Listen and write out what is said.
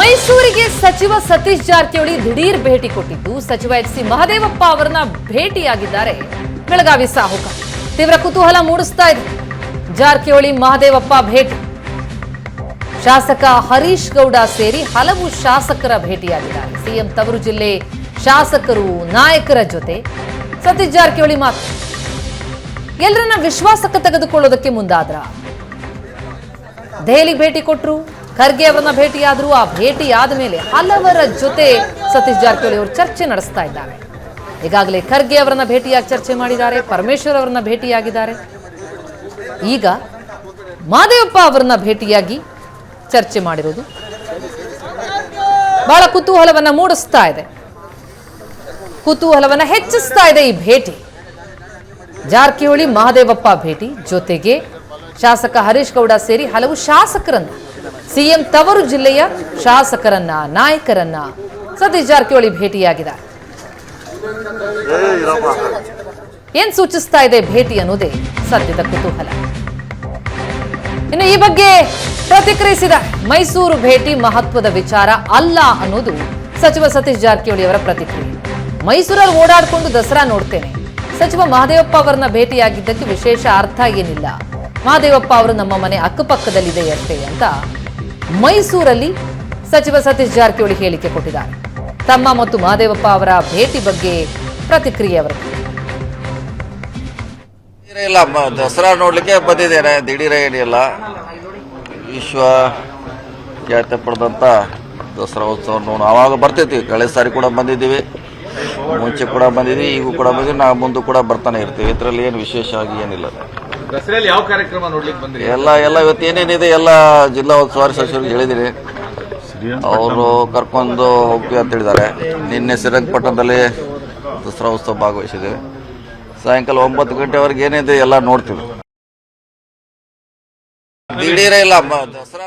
ಮೈಸೂರಿಗೆ ಸಚಿವ ಸತೀಶ್ ಜಾರಕಿಹೊಳಿ ದಿಢೀರ್ ಭೇಟಿ ಕೊಟ್ಟಿದ್ದು, ಸಚಿವ ಎಚ್ ಸಿ ಮಹದೇವಪ್ಪ ಅವರನ್ನ ಭೇಟಿಯಾಗಿದ್ದಾರೆ. ಬೆಳಗಾವಿ ಸಾಹುಕ. ತೀವ್ರ ಕುತೂಹಲ ಮೂಡಿಸ್ತಾ ಇದೆ. ಜಾರಕಿಹೊಳಿ ಮಹದೇವಪ್ಪ ಭೇಟಿ. ಶಾಸಕ ಹರೀಶ್ ಗೌಡ ಸೇರಿ ಹಲವು ಶಾಸಕರ ಭೇಟಿಯಾಗಿದ್ದಾರೆ. ಸಿಎಂ ತವರು ಜಿಲ್ಲೆ ಶಾಸಕರು, ನಾಯಕರ ಜೊತೆ. ಸತೀಶ್ ಜಾರಕಿಹೊಳಿ ಮಾತು. ಎಲ್ಲರನ್ನ ವಿಶ್ವಾಸಕ್ಕೆ ತೆಗೆದುಕೊಳ್ಳೋದಕ್ಕೆ ಮುಂದಾದ್ರ? ದೆಹಲಿಗೆ ಭೇಟಿ ಕೊಟ್ಟರು ಖರ್ಗೆ ಅವರನ್ನ ಭೇಟಿಯಾದ್ರು. ಆ ಭೇಟಿಯಾದ ಮೇಲೆ ಹಲವರ ಜೊತೆ ಸತೀಶ್ ಜಾರಕಿಹೊಳಿ ಅವರು ಚರ್ಚೆ ನಡೆಸ್ತಾ ಇದ್ದಾರೆ. ಈಗಾಗಲೇ ಖರ್ಗೆ ಅವರನ್ನ ಭೇಟಿಯಾಗಿ ಚರ್ಚೆ ಮಾಡಿದ್ದಾರೆ, ಪರಮೇಶ್ವರ್ ಅವರನ್ನ ಭೇಟಿಯಾಗಿದ್ದಾರೆ. ಈಗ ಮಾದೇವಪ್ಪ ಅವರನ್ನ ಭೇಟಿಯಾಗಿ ಚರ್ಚೆ ಮಾಡಿರೋದು. ಬಹಳ ಕುತೂಹಲವನ್ನ ಮೂಡಿಸ್ತಾ ಇದೆ. ಕುತೂಹಲವನ್ನ ಹೆಚ್ಚಿಸ್ತಾ ಇದೆ ಈ ಭೇಟಿ. ಜಾರಕಿಹೊಳಿ ಮಹದೇವಪ್ಪ ಭೇಟಿ ಜೊತೆಗೆ ಶಾಸಕ ಹರೀಶ್ ಗೌಡ ಸೇರಿ ಹಲವು ಶಾಸಕರನ್ನ ಸಿಎಂ ತವರು ಜಿಲ್ಲೆಯ ಶಾಸಕರನ್ನ, ನಾಯಕರನ್ನ ಸತೀಶ್ ಜಾರಕಿಹೊಳಿ ಭೇಟಿಯಾಗಿದ್ದಾರೆ. ಏನ್ ಸೂಚಿಸ್ತಾ ಇದೆ ಭೇಟಿ ಅನ್ನೋದೇ ಸದ್ಯದ ಕುತೂಹಲ. ಇನ್ನು ಈ ಬಗ್ಗೆ ಪ್ರತಿಕ್ರಿಯಿಸಿದ ಮೈಸೂರು ಭೇಟಿ ಮಹತ್ವದ ವಿಚಾರ ಅಲ್ಲ ಅನ್ನೋದು ಸಚಿವ ಸತೀಶ್ ಜಾರಕಿಹೊಳಿ ಅವರ ಪ್ರತಿಕ್ರಿಯೆ. ಮೈಸೂರಲ್ಲಿ ಓಡಾಡಿಕೊಂಡು ದಸರಾ ನೋಡ್ತೇನೆ. ಸಚಿವ ಮಹದೇವಪ್ಪ ಅವರನ್ನ ಭೇಟಿಯಾಗಿದ್ದಕ್ಕೆ ವಿಶೇಷ ಅರ್ಥ ಏನಿಲ್ಲ. ಮಹದೇವಪ್ಪ ಅವರು ನಮ್ಮ ಮನೆ ಅಕ್ಕಪಕ್ಕದಲ್ಲಿದೆ ಅಷ್ಟೇ ಅಂತ ಮೈಸೂರಲ್ಲಿ ಸಚಿವ ಸತೀಶ್ ಜಾರಕಿಹೊಳಿ ಹೇಳಿಕೆ ಕೊಟ್ಟಿದ್ದಾರೆ. ತಮ್ಮ ಮತ್ತು ಮಹದೇವಪ್ಪ ಅವರ ಭೇಟಿ ಬಗ್ಗೆ ಪ್ರತಿಕ್ರಿಯೆ ಅವರು. ಇಲ್ಲ ದಸರಾ ನೋಡ್ಲಿಕ್ಕೆ ಬಂದಿದ್ದೇನೆ, ದಿಢೀರ ಏನಿಲ್ಲ ವಿಶ್ವ ಖ್ಯಾತಿ ಪಡೆದಂತ ದಸರಾ ಉತ್ಸವ ನೋಡ ಅವಾಗ ಬರ್ತಿರ್ತೀವಿ ಕಳೆದ ಸಾರಿ ಕೂಡ ಬಂದಿದ್ದೀವಿ, ಮುಂಚೆ ಕೂಡ ಬಂದಿದ್ದೀವಿ, ಈಗೂ ಕೂಡ ಬಂದಿದ್ದೀವಿ ನಾವು ಮುಂದೆ ಕೂಡ ಬರ್ತಾನೆ ಇರ್ತೀವಿ. ಇದರಲ್ಲಿ ಏನು ವಿಶೇಷವಾಗಿ ಏನಿಲ್ಲ. ದಸರೆಯಲ್ಲಿ ಯಾವ ಕಾರ್ಯಕ್ರಮ ನೋಡ್ಲಿಕ್ಕೆ ಬಂದ್ರಿ? ಎಲ್ಲ ಎಲ್ಲ ಇವತ್ತು ಏನೇನಿದೆ ಎಲ್ಲ ಜಿಲ್ಲಾ ಉಸ್ತುವಾರಿ ಸಚಿವರಿಗೆ ಹೇಳಿದಿರಿ. ಅವರು ಕರ್ಕೊಂಡು ಹೋಗಿ ಅಂತ ಹೇಳಿದ್ದಾರೆ. ನಿನ್ನೆ ಶ್ರೀರಂಗಪಟ್ಟಣದಲ್ಲಿ ದಸರಾ ಉತ್ಸವ ಭಾಗವಹಿಸಿದ್ದೇವೆ. ಸಾಯಂಕಾಲ ಒಂಬತ್ತು ಗಂಟೆವರೆಗೆ ಏನಿದೆ ಎಲ್ಲ ನೋಡ್ತೀವಿ. ಇಲ್ಲ ದಸರಾ